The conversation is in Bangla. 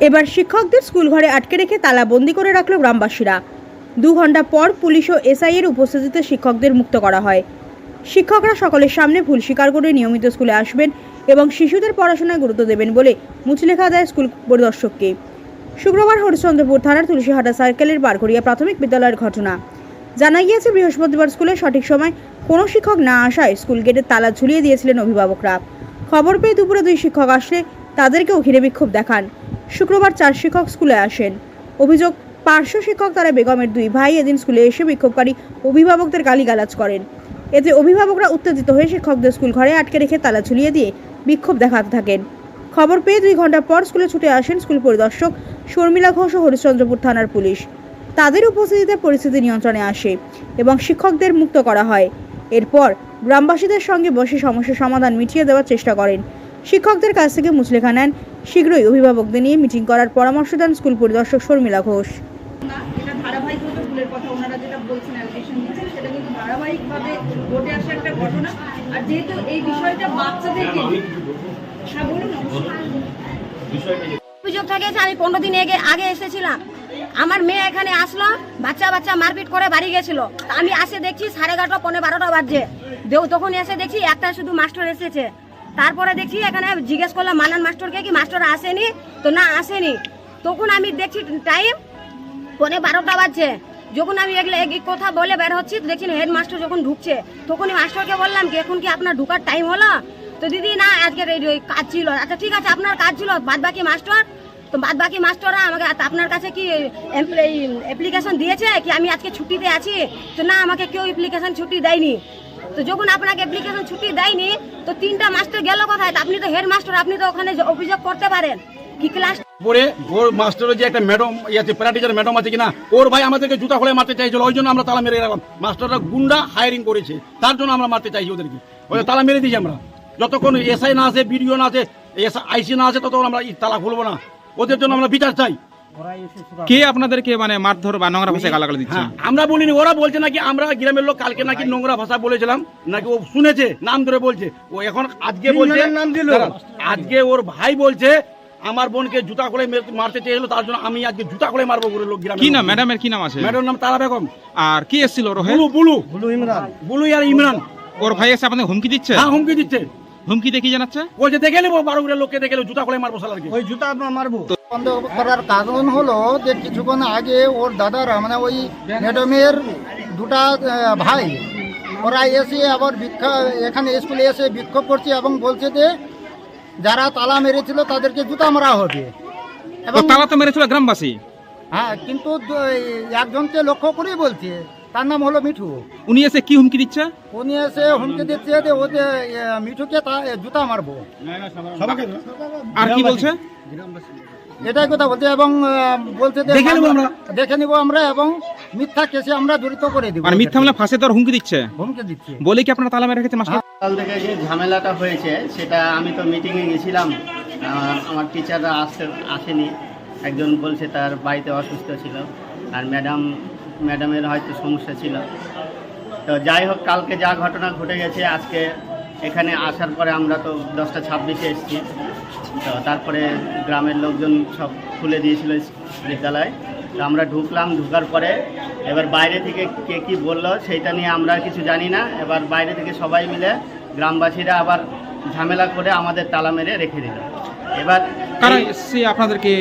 এবার শিক্ষকদের স্কুল ঘরে আটকে রেখে তালা বন্দি করে রাখল গ্রামবাসীরা। দু ঘণ্টা পর পুলিশ ও এসআই এর উপস্থিতিতে শিক্ষকদের মুক্ত করা হয়। শিক্ষকরা সকলের সামনে ভুল স্বীকার করে নিয়মিত স্কুলে আসবেন এবং শিশুদের পড়াশোনায় গুরুত্ব দেবেন বলে মুচলেখা দেয় স্কুল পরিদর্শককে। শুক্রবার হরিশ্চন্দ্রপুর থানার তুলসীহাটা সার্কেলের বারঘড়িয়া প্রাথমিক বিদ্যালয়ের ঘটনা। জানা গিয়েছে, বৃহস্পতিবার স্কুলে সঠিক সময় কোনো শিক্ষক না আসায় স্কুল গেটের তালা ঝুলিয়ে দিয়েছিলেন অভিভাবকরা। খবর পেয়ে দুপুরে দুই শিক্ষক আসলে তাদেরকেও ঘিরে বিক্ষোভ দেখান। শুক্রবার চার শিক্ষক স্কুলে আসেন। অভিযোগ, পার্শ্ব শিক্ষক তারা বেগমের দুই ভাই এদিন স্কুলে এসে বিক্ষোভকারী অভিভাবকদের গালিগালাজ করেন। এতে অভিভাবকরা উত্তেজিত হয়ে শিক্ষকদের স্কুল ঘরে আটকে রেখে তালা ঝুলিয়ে দিয়ে বিক্ষোভ দেখাতে থাকেন। খবর পেয়ে দুই ঘণ্টা পর স্কুলে ছুটে আসেন স্কুল পরিদর্শক শর্মিলা ঘোষ ও হরিশ্চন্দ্রপুর থানার পুলিশ। তাদের উপস্থিতিতে পরিস্থিতি নিয়ন্ত্রণে আসে এবং শিক্ষকদের মুক্ত করা হয়। এরপর গ্রামবাসীদের সঙ্গে বসে সমস্যার সমাধান মিটিয়ে দেওয়ার চেষ্টা করেন। শিক্ষকদের কাছ থেকে মুচলেখা নেন শীঘ্রই অভিভাবকদের নিয়ে মিটিং করার পরামর্শ দেন স্কুল পরিদর্শক শর্মিলা ঘোষ। ধারাবাহিকভাবে ভুলের কথা। ওনারা যেটা বলছেন অ্যালিগেশন দিচ্ছেন সেটা কিন্তু ধারাবাহিকভাবে ঘটে আসা একটা ঘটনা। আর যেহেতু এই বিষয়টা বাচ্চাদেরকে হ্যাঁ বলুন অভিযোগ থাকে আমি পনেরো দিন আগে আগে এসেছিলাম। আমার মেয়ে এখানে আসলো বাচ্চা বাচ্চা মারপিট করে বাড়ি গেছিল। আমি আসে দেখছি সাড়ে এগারোটা পনেরো বারোটা বাজছে। দেও তখন এসে দেখছি একটা শুধু মাস্টার এসেছে। তারপরে দেখছি এখানে জিজ্ঞেস করলাম মানান মাস্টারকে কি মাস্টার আসেনি? তো না, আসেনি। তখন আমি দেখছি টাইম পনে বারোটা বাজছে। যখন আমি এগুলো এই কথা বলে বের হচ্ছি, তো দেখছি হেড মাস্টার যখন ঢুকছে, তখনই মাস্টারকে বললাম কি, এখন কি আপনার ঢুকার টাইম হলো? তো দিদি, না, আজকে কাজ ছিল। আচ্ছা ঠিক আছে, আপনার কাজ ছিল বাদ বাকি মাস্টার তো বাদ বাকি মাস্টাররা আমাকে আপনার কাছে কি অ্যাপ্লিকেশন দিয়েছে? কি আমি আজকে ছুটিতে আছি? তো না, আমাকে কেউ অ্যাপ্লিকেশন ছুটি দেয়নি। তো যখন আপনাকে অ্যাপ্লিকেশন ছুটি দেয়নি, তো তিনটা মাস্টার গেল কোথায়? আপনি তো হেড মাস্টার আপনি তো ওখানে অভিযোগ করতে পারেন। কি ক্লাস পরে ওর মাস্টারের যে একটা ম্যাডাম আছে প্যারা ম্যাডাম আছে কিনা, ওর ভাই আমাদেরকে জুতা খোলে মারতে চাইছিল, ওই জন্য আমরা তালা মেরে গেলাম। মাস্টাররা গুন্ডা হায়ারিং করেছে, তার জন্য আমরা মারতে চাইছি ওদেরকে। ওই তালা মেরে দিয়েছি আমরা। যতক্ষণ এসআই না আছে বিডিও না আসে আইসি না আছে, ততক্ষণ আমরা তালা খুলবো না। ওদের জন্য আমরা বিচার চাই। কে আপনাদেরকে মানে মারধর বা নোংরা ভাষায় গালাগালি দিচ্ছে? হ্যাঁ আমরা বলিনি ওরা বলছে নাকি আমরা গ্রামের লোক কালকে নাকি নোংরা ভাষা বলেছিলাম নাকি ও শুনেছে নাম ধরে বলছে। ও এখন আজকে বলছে দাঁড়ান, আজকে ওর ভাই বলছে আমার বোনকে জুতা করে মারতে চেয়েছিল তার জন্য আমি আজকে জুতা করে মারবো করে লোক গ্রামে কি নাম? ম্যাডামের কি নাম আছে? ম্যাডাম নাম তারা বেগম। আর কি এসেছিল রোহে বুলু বুলু। বুলু ইমরান। বুলু আর ইমরান। ওর ভাই এসে আপনাকে হুমকি দিচ্ছে? হ্যাঁ হুমকি দিচ্ছে। হুমকিতে কি জানাচ্ছে? বলছে দেখে নেব বারো করে লোককে দেখে জুতা করে মারবো সালারকে ওই জুতা মারবো। বন্ধ করার কারণ হলো যে কিছুক্ষণ আগে ওর দাদারা মানে ওই ম্যাডামের দুটা ভাই ওরা এসে আবার বিক্ষোভ এখানে স্কুলে এসে বিক্ষোভ করছে এবং বলছে যে যারা তালা মেরেছিল তাদেরকে জুতা মারা হবে। এবং তালা তো মেরেছিল গ্রামবাসী? হ্যাঁ কিন্তু একজনকে লক্ষ্য করেই বলছে। তার নাম হলো মিঠু। উনি এসে কি হুমকি দিচ্ছে? উনি এসে হুমকি দিচ্ছে যে ওদের এ, মিঠুকে তা জুতা মারবো। আর কি বলছে? এটাই কথা বলছে এবং বলছে যে দেখে নেব আমরা। দেখে নিব আমরা এবং মিথ্যা কেসে আমরা জড়িত করে দিব। আর মিথ্যা বলে ফাঁসে তোর হুমকি দিচ্ছে? হুমকি দিচ্ছে। বলে কি আপনারা তালা মেরে রেখেছে মাস্টার কাল থেকে যে ঝামেলাটা হয়েছে সেটা আমি তো মিটিংয়ে গেছিলাম। আমার টিচাররা আসতে আসেনি। একজন বলছে তার বাড়িতে অসুস্থ ছিল। আর ম্যাডাম ম্যাডামের হয়তো সমস্যা ছিল। তো যাই হোক, কালকে যা ঘটনা ঘটে গেছে, আজকে এখানে আসার পরে আমরা তো দশটা ছাব্বিশে এসেছি। তো তারপরে গ্রামের লোকজন সব খুলে দিয়েছিল বিদ্যালয়। তো আমরা ঢুকলাম, ঢুকার পরে এবার বাইরে থেকে কে কী বলল সেইটা নিয়ে আমরা কিছু জানি না। এবার বাইরে থেকে সবাই মিলে গ্রামবাসীরা আবার ঝামেলা করে আমাদের তালা মেরে রেখে দিল। এবার আপনাদেরকে